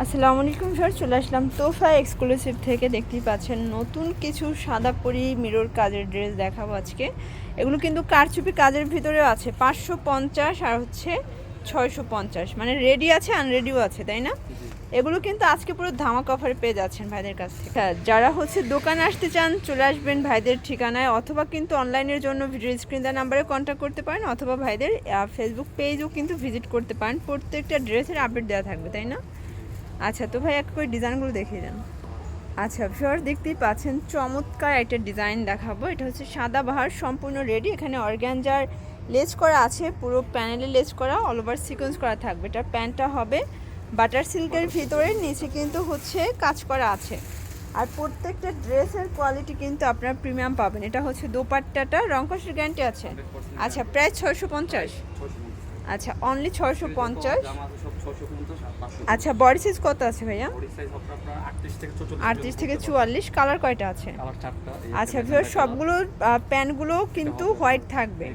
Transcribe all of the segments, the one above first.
আসসালামু আলাইকুম স্যার চলে আসলাম তোফা এক্সক্লুসিভ থেকে। দেখতেই পাচ্ছেন নতুন কিছু সাদা পরি মিরর কাজের ড্রেস দেখাবো আজকে। এগুলো কিন্তু কারচুপি কাজের ভিতরেও আছে পাঁচশো পঞ্চাশ আর হচ্ছে ছয়শো পঞ্চাশ। মানে রেডি আছে আনরেডিও আছে তাই না? এগুলো কিন্তু আজকে পুরো ধামাক অফারে পেয়ে যাচ্ছেন ভাইদের কাছ থেকে। হ্যাঁ, যারা হচ্ছে দোকানে আসতে চান চলে আসবেন ভাইদের ঠিকানায় অথবা কিন্তু অনলাইনের জন্য ভিডিও স্ক্রিন দেওয়ার নাম্বারে কন্ট্যাক্ট করতে পারেন অথবা ভাইদের ফেসবুক পেজও কিন্তু ভিজিট করতে পারেন। প্রত্যেকটা ড্রেসের আপডেট দেওয়া থাকবে তাই না? আচ্ছা তো ভাই একটা করে ডিজাইনগুলো দেখিয়ে দেন। আচ্ছা ভিউয়ার দেখতেই পাচ্ছেন, চমৎকার একটা ডিজাইন দেখাবো। এটা হচ্ছে সাদা বাহার, সম্পূর্ণ রেডি। এখানে অর্গ্যানজার লেস করা আছে, পুরো প্যানেলে লেস করা অল ওভার সিকোয়েন্স করা থাকবে। এটা প্যান্টটা হবে বাটার সিল্কের ভিতরে, নিচে কিন্তু হচ্ছে কাজ করা আছে। আর প্রত্যেকটা ড্রেসের কোয়ালিটি কিন্তু আপনার প্রিমিয়াম পাবেন। এটা হচ্ছে দোপাট্টাটা রংকশের গ্যারান্টি আছে। আচ্ছা প্রায় ছয়শো পঞ্চাশ। আচ্ছা অনলি ছয়শো পঞ্চাশ। আচ্ছা বডি সাইজ কত আছে ভাইয়া? আটত্রিশ থেকে চুয়াল্লিশ কালার কয়টা আছে? আচ্ছা ভিউয়ার সবগুলো প্যান্টগুলো কিন্তু হোয়াইট থাকবে।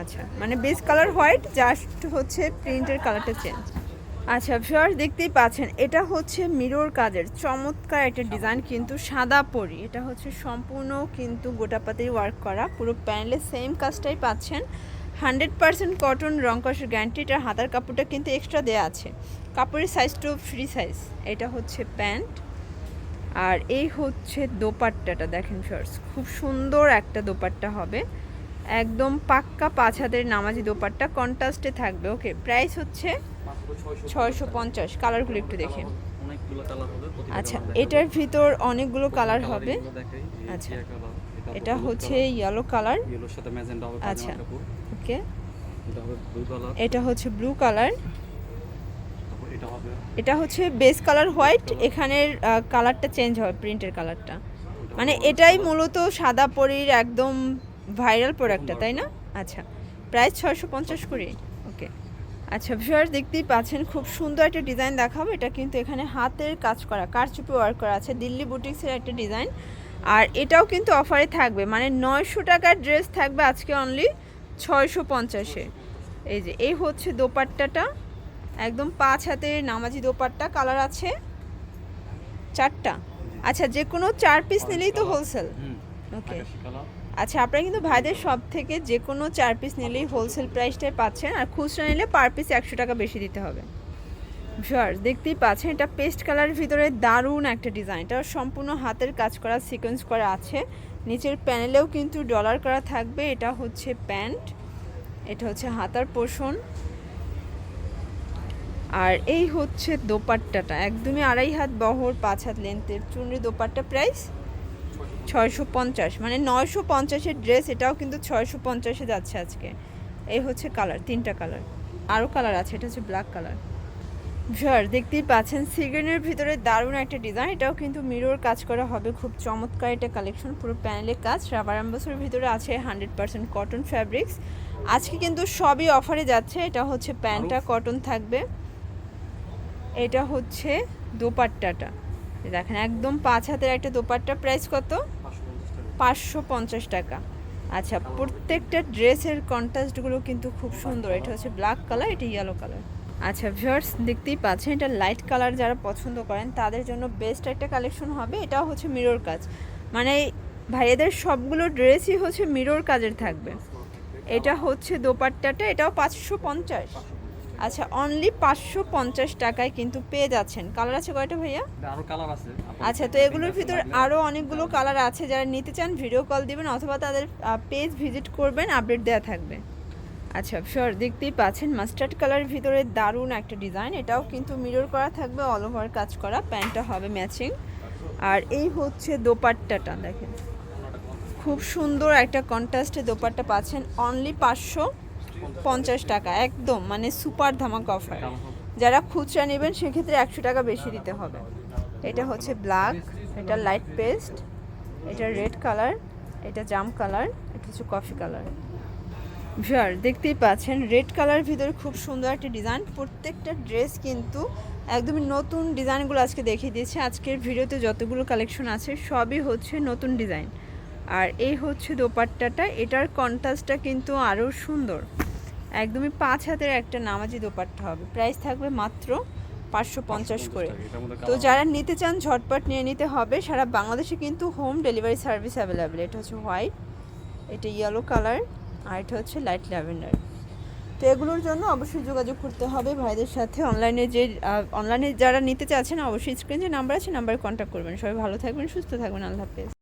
আচ্ছা মানে বেস কালার হোয়াইট জাস্ট হচ্ছে প্রিন্টের কালারটা চেঞ্জ আচ্ছা ভিউয়ার দেখতেই পাচ্ছেন এটা হচ্ছে মিরর কাজের। চমৎকার একটা ডিজাইন কিন্তু সাদা পরি। এটা হচ্ছে সম্পূর্ণ কিন্তু গোটাপাতেই ওয়ার্ক করা। পুরো প্যানেলে সেম কাজটাই পাচ্ছেন। হান্ড্রেড পার্সেন্ট কটন রংকশের গ্যারান্টি এটার হাতার কাপড়টা কিন্তু এক্সট্রা দেওয়া আছে। কাপড়ের সাইজটাও ফ্রি সাইজ এটা হচ্ছে প্যান্ট। আর এই হচ্ছে দোপাট্টাটা দেখেন ফার্স খুব সুন্দর একটা দোপাট্টা হবে। একদম পাক্কা পাঁচ হাতের নামাজি দোপাট্টা কন্ট্রাস্টে থাকবে ওকে প্রাইস হচ্ছে ছয়শো পঞ্চাশ। কালারগুলো একটু দেখে। আচ্ছা এটার ভিতর অনেকগুলো কালার হবে। আচ্ছা এটা হচ্ছে ইয়েলো কালার আচ্ছা। ওকে এটা হচ্ছে ব্লু কালার এটা হচ্ছে বেস কালার হোয়াইট এখানের কালারটা চেঞ্জ হবে প্রিন্টের কালারটা মানে এটাই মূলত সাদা পরির একদম ভাইরাল প্রোডাক্টটা তাই না? আচ্ছা প্রাইস ছয়শো পঞ্চাশ করে। ওকে। আচ্ছা ভিউয়ার্স দেখতেই পাচ্ছেন খুব সুন্দর একটা ডিজাইন দেখাবো। এটা কিন্তু এখানে হাতের কাজ করা কারচুপি ওয়ার্ক করা আছে দিল্লি বুটিক্সের একটা ডিজাইন আর এটাও কিন্তু অফারে থাকবে। মানে নয়শো টাকার ড্রেস থাকবে আজকে অনলি ছয়শো পঞ্চাশে। এই যে এই হচ্ছে দোপাট্টাটা। একদম পাঁচ হাতের নামাজি দোপাট্টা কালার আছে চারটা। আচ্ছা যে কোনো চার পিস নিলেই তো হোলসেল ওকে আচ্ছা আপনারা কিন্তু ভাইদের সব থেকে যে কোনো চার পিস নিলেই হোলসেল প্রাইসটাই পাচ্ছেন। আর খুচরা নিলে পার পিস একশো টাকা বেশি দিতে হবে। ভিউয়ার্স, দেখতেই পাচ্ছেন, এটা পেস্ট কালারের ভিতরে দারুণ একটা ডিজাইন। এটা সম্পূর্ণ হাতের কাজ করা সিকোয়েন্স করা আছে। নিচের প্যানেলেও কিন্তু ডলার করা থাকবে। এটা হচ্ছে প্যান্ট, এটা হচ্ছে হাতার পোষণ। আর এই হচ্ছে দোপাট্টাটা। একদমই আড়াই হাত বহর, পাঁচ হাত লেন্থের চুনরি দোপাট্টা প্রাইস ছয়শো পঞ্চাশ। মানে নয়শো পঞ্চাশের ড্রেস এটাও কিন্তু ছয়শো পঞ্চাশে যাচ্ছে আজকে। এই হচ্ছে কালার তিনটা কালার আরও কালার আছে, এটা হচ্ছে ব্ল্যাক কালার ভিউয়ার দেখতেই পাচ্ছেন সিগ্রেনের ভিতরে দারুণ একটা ডিজাইন এটাও কিন্তু মিরর কাজ করা হবে খুব চমৎকার একটা কালেকশন পুরো প্যানেলের কাজ রাবার অ্যাম্বাসের ভিতরে আছে হান্ড্রেড পার্সেন্ট কটন ফ্যাব্রিক্স আজকে কিন্তু সবই অফারে যাচ্ছে এটা হচ্ছে প্যান্টটা কটন থাকবে এটা হচ্ছে দোপাট্টাটা দেখেন একদম পাঁচ হাতের একটা দোপাট্টা প্রাইস কত? পাঁচশো পঞ্চাশ টাকা পাঁচশো পঞ্চাশ টাকা আচ্ছা প্রত্যেকটা ড্রেসের কন্ট্রাস্টগুলো কিন্তু খুব সুন্দর এটা হচ্ছে ব্ল্যাক কালার এটা ইয়েলো কালার আচ্ছা ভিউয়ার্স দেখতেই পাচ্ছেন এটা লাইট কালার যারা পছন্দ করেন তাদের জন্য বেস্ট একটা কালেকশন হবে এটাও হচ্ছে মিরর কাজ। মানে ভাইয়াদের সবগুলো ড্রেসই হচ্ছে মিরর কাজের থাকবে। এটা হচ্ছে দোপাট্টাটা এটাও পাঁচশো পঞ্চাশ। আচ্ছা অনলি পাঁচশো পঞ্চাশ টাকায় কিন্তু পেয়ে যাচ্ছেন। কালার আছে কয়টা ভাইয়া? আরও কালার আছে। আচ্ছা তো এগুলোর ভিতর আরও অনেকগুলো কালার আছে। যারা নিতে চান ভিডিও কল দিবেন অথবা তাদের পেজ ভিজিট করবেন আপডেট দেওয়া থাকবে। আচ্ছা শিওর দেখতেই পাচ্ছেন মাস্টার্ড কালারের ভিতরে দারুণ একটা ডিজাইন এটাও কিন্তু মিরর করা থাকবে অল ওভার কাজ করা, প্যান্টটা হবে ম্যাচিং আর এই হচ্ছে দোপাট্টাটা, দেখেন। খুব সুন্দর একটা কন্ট্রাস্টে দোপাট্টা পাচ্ছেন অনলি পাঁচশো পঞ্চাশ টাকা, একদম মানে সুপার ধামাক অফার যারা খুচরা নেবেন, সেক্ষেত্রে একশো টাকা বেশি দিতে হবে। এটা হচ্ছে ব্ল্যাক এটা লাইট পেস্ট এটা রেড কালার এটা জাম কালার এটা হচ্ছে কফি কালার ভিউয়ার দেখতেই পাচ্ছেন রেড কালার ভিতরে খুব সুন্দর একটা ডিজাইন। প্রত্যেকটা ড্রেস কিন্তু একদমই নতুন ডিজাইনগুলো আজকে দেখিয়ে দিয়েছে। আজকের ভিডিওতে যতগুলো কালেকশন আছে সবই হচ্ছে নতুন ডিজাইন। আর এই হচ্ছে দোপাট্টাটা এটার কন্ট্রাস্টটা কিন্তু আরও সুন্দর। একদমই পাঁচ হাতের একটা নামাজি দোপাট্টা হবে। প্রাইস থাকবে মাত্র পাঁচশো পঞ্চাশ করে। তো যারা নিতে চান ঝটপট নিয়ে নিতে হবে। সারা বাংলাদেশে কিন্তু হোম ডেলিভারি সার্ভিস অ্যাভেলেবেল এটা হচ্ছে হোয়াইট এটা ইয়েলো কালার আর এটা হচ্ছে লাইট ল্যাভেন্ডার তো এগুলোর জন্য অবশ্যই যোগাযোগ করতে হবে ভাইদের সাথে। অনলাইনে যে অনলাইনে যারা নিতে চাচ্ছেন, অবশ্যই স্ক্রিন যে নাম্বার আছে নাম্বারে কন্ট্যাক্ট করবেন। সবাই ভালো থাকবেন, সুস্থ থাকবেন। আল্লাহ হাফেজ।